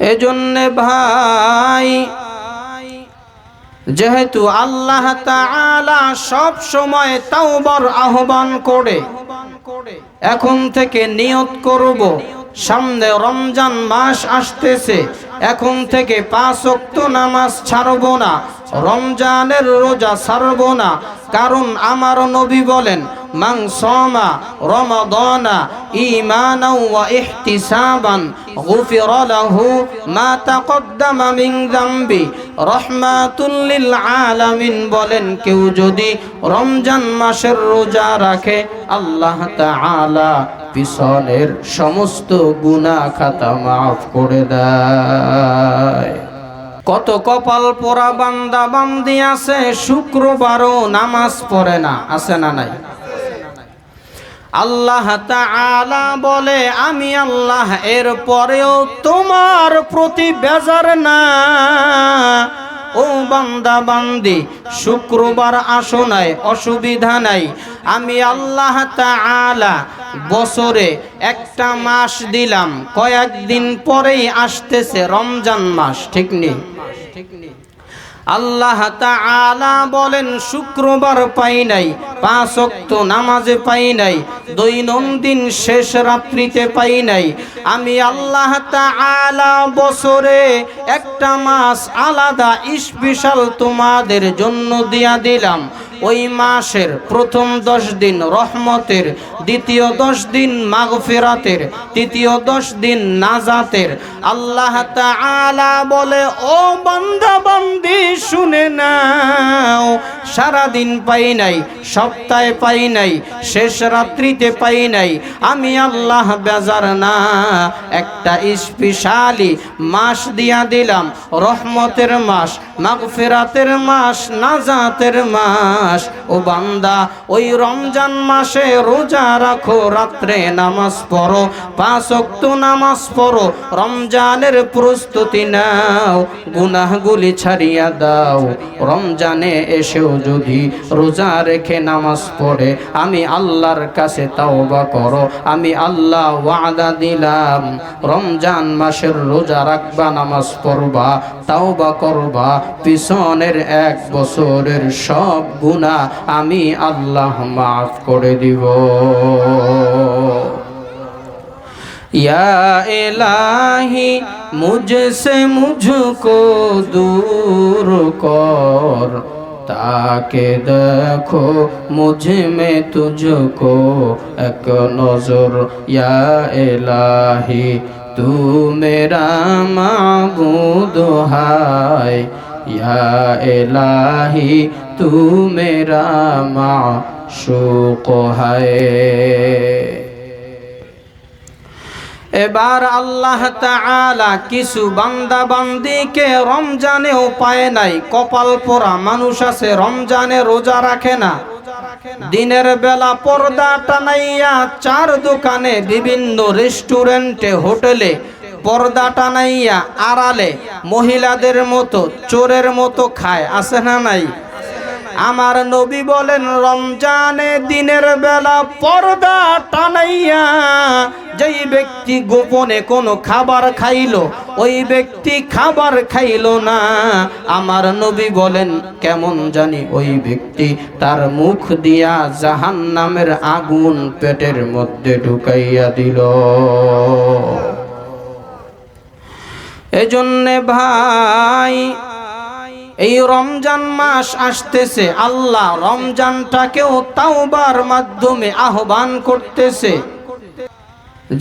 এজন্যে ভাই, যেহেতু আল্লাহ তাআলা সব সময় তাওবার আহ্বান করে, এখন থেকে নিয়ত করব, সামনে রমজান মাস আসতেছে, এখন থেকে পাঁচ ওয়াক্ত নামাজ ছাড়ব না। রমজানের রোজা ছাড়ব না। কারণ আমার নবী বলেন, মান সামা রমাদানা ঈমানাও ওয়া ইহতিসাবান গুফিরা লাহু মা তাকদ্দামা মিন যামবি রহমাতুল লিল আলামিন বলেন, কেউ যদি রমজান মাসের রোজা রাখে, আল্লাহ তাআলা পিছনের সমস্ত গুনাহ খাতা মাফ করে দেয়। কত কপাল পোড়া বান্দা বান্দি আছে, শুক্রবারও নামাজ পড়ে না, আছে না নাই? আল্লাহ তাআলা বলে, আমি আল্লাহ এর পরেও তোমার প্রতি বেজার না। ও বান্দা বান্দি, শুক্রবার আসো নাই, অসুবিধা নাই। আমি আল্লাহ তাআলা বছরে একটা মাস দিলাম। কয়েকদিন পরেই আসতেছে রমজান মাস, ঠিক নেই আল্লাহ তাআলা বলেন, শুক্রবার পাই নাই, পাঁচ ওয়াক্ত নামাজে পাই নাই, দৈনন্দিন শেষ রাত্রিতে পাই নাই। আমি আল্লাহ তাআলা বছরে একটা মাস আলাদা, স্পেশাল তোমাদের জন্য দিয়া দিলাম। ওই মাসের প্রথম দশ দিন রহমতের, দ্বিতীয় দশ দিন মাগফিরাতের, তৃতীয় দশ দিন নাজাতের। আল্লাহ তাআলা বলে, ও বন্ধ বান্দি শুনে নাও সারাদিন পাই নাই, সপ্তাহে পাই নাই, শেষ রাত্রিতে পাই নাই। আমি আল্লাহ বেজার না, একটা স্পেশালি মাস দিয়া দিলাম, রহমতের মাস, মাগফিরাতের মাস, নাজাতের মাস। ও বান্দা, ওই রমজান মাসে রোজা রাখো, রাত্রে নামাজ পড়ো, পাঁচ ওয়াক্ত নামাজ পড়ো, রমজানের প্রস্তুতি নাও, গুনাহগুলি ছাড়িয়া দাও, রমজানে এসেও যদি রোজা রেখে নামাজ পড়ে, আমি আল্লাহর কাছে তাওবা করো, আমি আল্লাহ ওয়াদা দিলাম, রমজান মাসের রোজা রাখবা, নামাজ পড়বা, তাওবা করবা, পিছনের এক বছরের সব গুণা আমি আল্লাহ মাফ করে দিব। এলাহি الہی সে سے مجھ کو دور ताके देखो मुझ में तुझको एक नजर या इलाही तू मेरा माबूद है या इलाही तू मेरा माशूक है এবার আল্লাহ তাআলা কিছু বান্দা বান্দিকে রমজানেও পায় নাই। কপাল পোড়া মানুষ আছে, রমজানে রোজা রাখে না। দিনের বেলা পর্দা টানাইয়া চার দোকানে বিভিন্ন রেস্টুরেন্টে, হোটেলে পর্দা টানাইয়া আড়ালে মহিলাদের মতো, চোরের মতো খায়, আছে না নাই? আমার নবী বলেন, রমজানে দিনের বেলা পর্দা টানাইয়া যেই ব্যক্তি গোপনে কোনো খাবার খাইল, ওই ব্যক্তি খাবার খাইল না। আমার নবী বলেন, কেমন জানি ওই ব্যক্তি তার মুখ দিয়া জাহান নামের আগুন পেটের মধ্যে ঢুকাইয়া দিল। এজন্যে ভাই এই রমজান মাস আসতেছে, আল্লাহ রমজানটাকেও তাওবার মাধ্যমে আহ্বান করতেছে।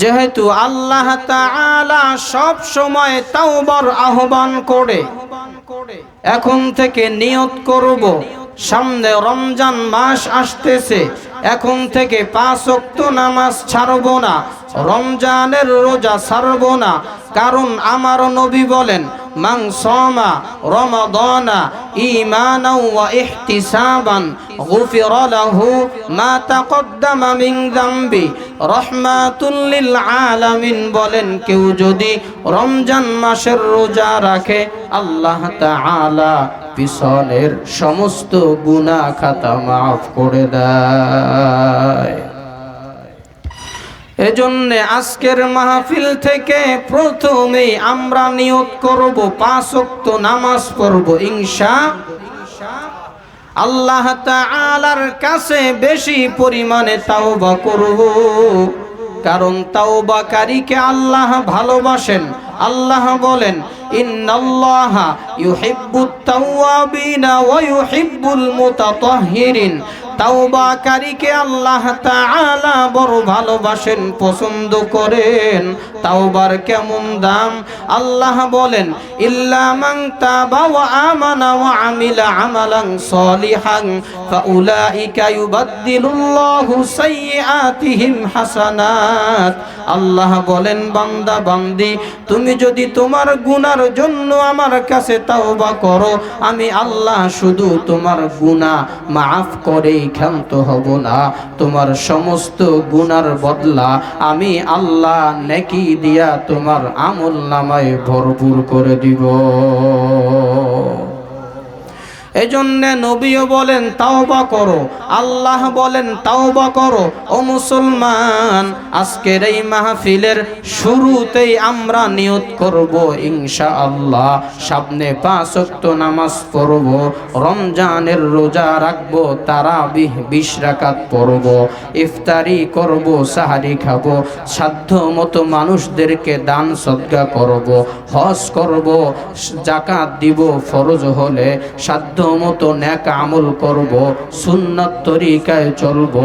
যেহেতু আল্লাহ তাআলা সব সময় তাওবার আহ্বান করে, এখন থেকে নিয়ত করব, সামনে রমজান মাস আসতেছে, এখন থেকে পাঁচ ওয়াক্ত নামাজ ছাড়ব না, রমজানের রোজা ছাড়ব না, কারণ আমার নবী বলেন মান সামা রমাদানা ঈমানাও ওয়া ইহতিসাবান গুফিরা লাহু মা তাকদ্দামা মিন যামবি। রহমাতুল লিল আলামিন বলেন, কেউ যদি রমজান মাসের রোজা রাখে, আল্লাহ তাআলা পিছনের সমস্ত গুনাহ খাতা মাফ করে দেয়। এজন্য আজকের মাহফিল থেকে প্রথমেই আমরা নিয়ত করব পাঁচ ওয়াক্ত নামাজ পড়ব, ইনশা আল্লাহ তাআলার কাছে বেশি পরিমাণে তাওবা করব। কারণ তাওবাকারীকে আল্লাহ ভালোবাসেন। আল্লাহ বলেন, ইন্নাল্লাহা ইউহিব্বুত তাওয়াবিনা ওয়া ইউহিব্বুল মুতাতাহহিরিন তাওবাকারীকে আল্লাহ তাআলা বড় ভালোবাসেন, পছন্দ করেন। তাওবার কেমন দাম? আল্লাহ বলেন, ইল্লা মান তাবা ওয়া আমানা ওয়া আমিলা আমালান সলিহান, ফাউলাইকা ইউবাদদিলুল্লাহু সাইয়্যাতিহিম হাসানাত। আল্লাহ বলেন, বান্দা, বান্দি, তুমি যদি তোমার গুনার জন্য আমার কাছে তাওবা করো, আমি আল্লাহ শুধু তোমার গুনাহ মাফ করেই ক্ষান্ত হব না। তোমার সমস্ত গুনার বদলা আমি আল্লাহ নেকি দিয়া তোমার আমল নামায় ভরপুর করে দিব। এজন্য নবীও বলেন, তাওবা করো। আল্লাহ বলেন, তাওবা করো। ও মুসলমান, আজকের এই মাহফিলের শুরুতেই আমরা নিয়ত করব ইনশা আল্লাহ সামনে পাঁচ ওয়াক্ত নামাজ পড়ব, রমজানের রোজা রাখব, তারাবিহ বিশ রাকাত পড়ব, ইফতারি করব, সাহারি খাব, সাধ্য মতো মানুষদেরকে দান সদ্গা করব, হজ করব, জাকাত দিব, ফরজ হলে সাধ্য মতো ন্যাক আমল করব, সুন্নত তরিকায় চলব।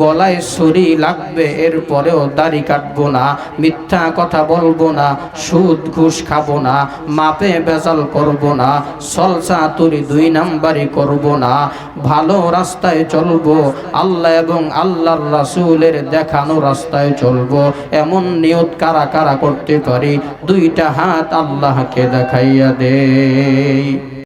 গলায় ছুরি লাগবে, এরপরেও দাড়ি কাটবো না, মিথ্যা কথা বলব না, সুদ ঘুষ খাব না, মাপে বেজাল করব না, সলসা তুরি দুই নাম্বারই করব না। ভালো রাস্তায় চলবো, আল্লাহ এবং আল্লাহর রাসুলের দেখানো রাস্তায় চলবো। এমন নিয়ত কারা কারা করতে পারি? দুইটা হাত আল্লাহকে দেখাইয়া দেই।